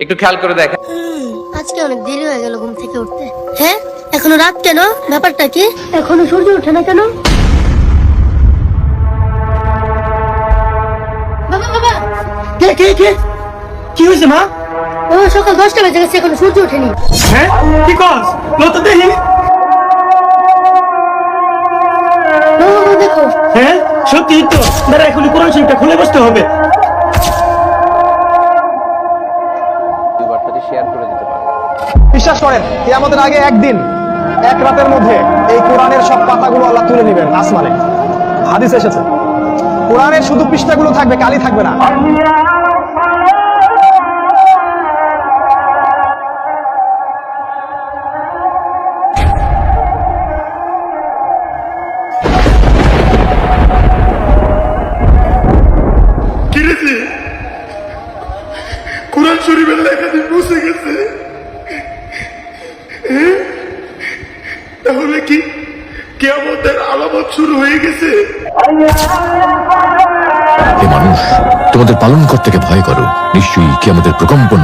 একটু খেয়াল করে দেখেন। হুম, আজকে অনেক দেরি হয়ে গেল ঘুম থেকে উঠতে। হ্যাঁ? এখনও রাত কেন? ব্যাপারটা কি? এখনও সূর্য ওঠে না কেন? বাবা বাবা! কে কে কে? কি হয়েছে মা? ও সকাল দশটা বেজে গেছে এখনও সূর্য ওঠেনি। হ্যাঁ? কি কস? লত দেখি। দেখো। হ্যাঁ? সত্যি তো। দাঁড়া এখনই কোরআন শরীফটা খুলে বসতে হবে। শেয়ার করে দিতে পারেন বিশ্বাস করেন আমাদের আগে একদিন, এক রাতের মধ্যে এই কোরআনের সব পাতাগুলো আল্লাহ তুলে নেবেন আসমানে। হাদিস এসেছে। কোরআনের শুধু পৃষ্ঠাগুলো থাকবে, কালি থাকবে না। কোরআন শরীফের লেখা দিয়ে মুছে গেছে। তাহলে কি কেয়ামতের আলামত শুরু হয়ে গেছে? মানুষ, তোমাদের পালন করতে ভয় করো। নিশ্চয়ই কি আমাদের প্রকম্পন